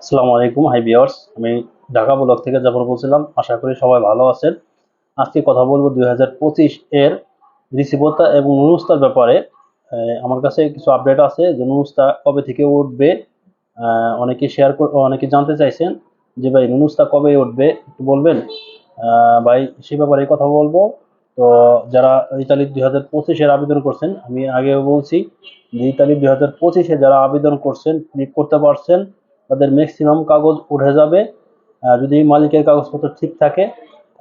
আসসালামু আলাইকুম, হাই বিয়ার্স আমি ঢাকা ব্লক থেকে জাফর বলছিলাম। আশা করি সবাই ভালো আছেন। আজকে কথা বলব দুই হাজার পঁচিশ এর রিসিভতা এবং নুনুস্তার ব্যাপারে। আমার কাছে কিছু আপডেট আছে যে নুনুস্তা কবে থেকে উঠবে। অনেকে শেয়ার অনেকে জানতে চাইছেন যে ভাই নুনুস্তা কবে উঠবে, একটু বলবেন? ভাই, সে ব্যাপারে কথা বলব। তো যারা ইতালি দুই হাজার পঁচিশের আবেদন করছেন, আমি আগেও বলছি যে ইতালি দুই হাজার পঁচিশে যারা আবেদন করছেন ক্লিক করতে পারছেন। তাদের ম্যাক্সিমাম কাগজ উঠে যাবে। যদি মালিকের কাগজপত্র ঠিক থাকে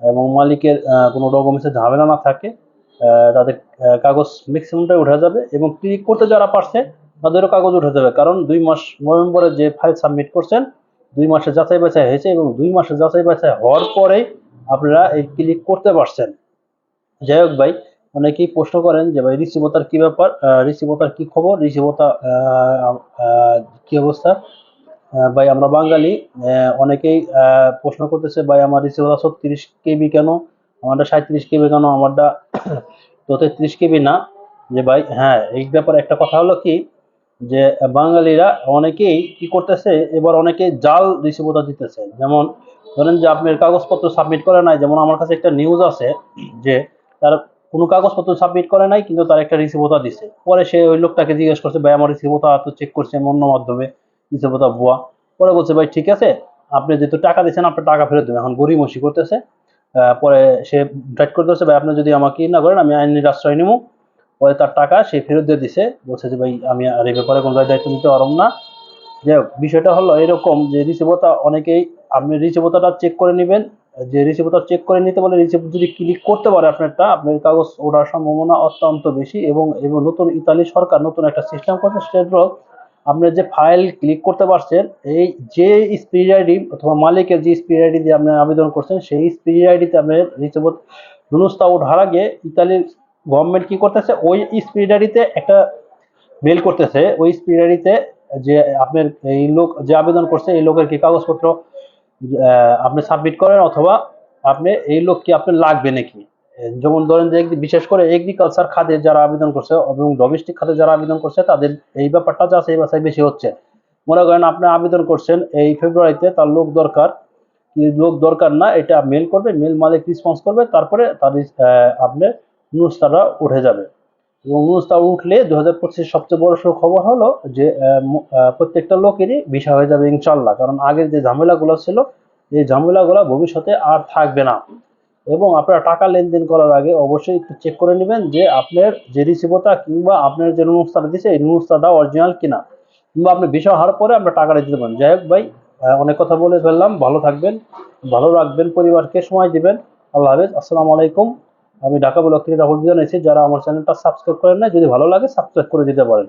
এবং মালিকের কোনো ডকুমেন্টসের ঝামেলা না থাকে তাদের কাগজ ম্যাক্সিমামটাই উঠে যাবে এবং ক্লিক করতে যারা পারছে, তাদেরও কাগজ উঠে যাবে। কারণ দুই মাস নভেম্বরে যে ফাইল সাবমিট করছেন, দুই মাসে যাচাই বাছাই হয়েছে এবং দুই মাসে যাচাই বাছাই হওয়ার পরেই আপনারা এই ক্লিক করতে পারছেন। যাই হোক ভাই, অনেকেই প্রশ্ন করেন যে ভাই রিসিভতার কি ব্যাপার? রিসিভতার কি খবর? রিসিভতা কি অবস্থা? ভাই, আমরা বাঙালি অনেকেই প্রশ্ন করতেছে, ভাই, আমার রিসিভার ছত্রিশ কেবি কেন? আমারটা সাঁত্রিশ কেবি কেন? আমারটা তো তেত্রিশ কেবি না? যে, ভাই হ্যাঁ এই ব্যাপারে একটা কথা হলো কি, যে, বাঙালিরা অনেকেই কি করতেছে, এবার অনেকে জাল রিসিভতা দিতেছে। যেমন, ধরেন যে আপনার কাগজপত্র সাবমিট করে নাই, যেমন আমার কাছে একটা নিউজ আছে, যে, তার কোনো কাগজপত্র সাবমিট করে নাই, কিন্তু তার একটা রিসিভতা দিছে। পরে সে ওই লোকটাকে জিজ্ঞেস করছে, ভাই, আমার রিসিভতা তো চেক করছে অন্য মাধ্যমে। রিসিভতা ভুয়া। পরে বলছে, ভাই, ঠিক আছে, আপনি যেহেতু টাকা দিচ্ছেন আপনার টাকা ফেরত দেবেন। এখন গরিমসি করতেছে। পরে সে ডাইট করতেছে, ভাই, আপনি যদি আমাকে না করেন, আমি আইনের আশ্রয় নিবো পরে তার টাকা সে ফেরত দিয়ে দিছে। বলছে যে, ভাই, আমি আর এই ব্যাপারে কোনো দায়িত্ব নিতে পারব না। হোক, বিষয়টা হলো এরকম যে রিসিভতা অনেকেই, আপনি রিসিভতাটা চেক করে নেবেন। যে রিসিভতা চেক করে নিতে বলে রিসিভ, যদি ক্লিক করতে পারে আপনারটা, আপনার কাগজ ওঠার সম্ভাবনা অত্যন্ত বেশি এবং এবং নতুন ইতালি সরকার নতুন একটা সিস্টেম করছে, সেটা হলো আপনার যে ফাইল ক্লিক করতে পারছেন, এই যে স্পিড আইডি অথবা মালিকের যে স্পিড আইডি দিয়ে আপনি আবেদন করছেন, সেই স্পিড আইডিতে আপনার রিসিভত নুনুস্তা ওঠার আগে ইতালির গভর্নমেন্ট কি করতেছে? ওই স্পিড আইডিতে একটা মেল করতেছে। ওই স্পিড আইডিতে যে আপনার এই লোক যে আবেদন করছে, এই লোকের কি কাগজপত্র আপনি সাবমিট করেন অথবা আপনি এই লোক কি আপনার লাগবে নাকি? যেমন ধরেন যে বিশেষ করে এগ্রিকালচার খাতে যারা আবেদন করছে এবং ডোমেস্টিক খাতে যারা আবেদন করছে তাদের এই ব্যাপারটা যাচাই বাছাই বেশি হচ্ছে। মনে করেন আপনি আবেদন করছেন এই ফেব্রুয়ারিতে তার লোক দরকার। লোক দরকার না এটা মেল করবে মেল মালিক রেসপন্স করবে তারপরে তার আহ, আপনার নিউজটা উঠে যাবে। এবং নিউজটা উঠলে দু হাজার সবচেয়ে বড় খবর হলো যে প্রত্যেকটা লোকেরই ভিসা হয়ে যাবে ইনশাল্লাহ কারণ আগের যে ঝামেলাগুলো ছিল এই ঝামেলাগুলো ভবিষ্যতে আর থাকবে না। এবং আপনারা টাকা লেনদেন করার আগে অবশ্যই একটু চেক করে নেবেন যে আপনার যে রিসিভতা কিংবা আপনার যে নুস্তাটা দিচ্ছে এই নুস্তাটা অরিজিনাল কিনা কিংবা আপনি বিষয় হওয়ার পরে আপনার টাকাটা দিতে পারেন। যাই হোক ভাই অনেক কথা বলে ফেললাম। ভালো থাকবেন, ভালো রাখবেন, পরিবারকে সময় দিবেন। আল্লাহ হাফেজ। আসসালামু আলাইকুম। আমি ঢাকা ব্লক থেকে রাহুল এসেছি যারা আমার চ্যানেলটা সাবস্ক্রাইব করেন না যদি ভালো লাগে সাবস্ক্রাইব করে দিতে পারেন।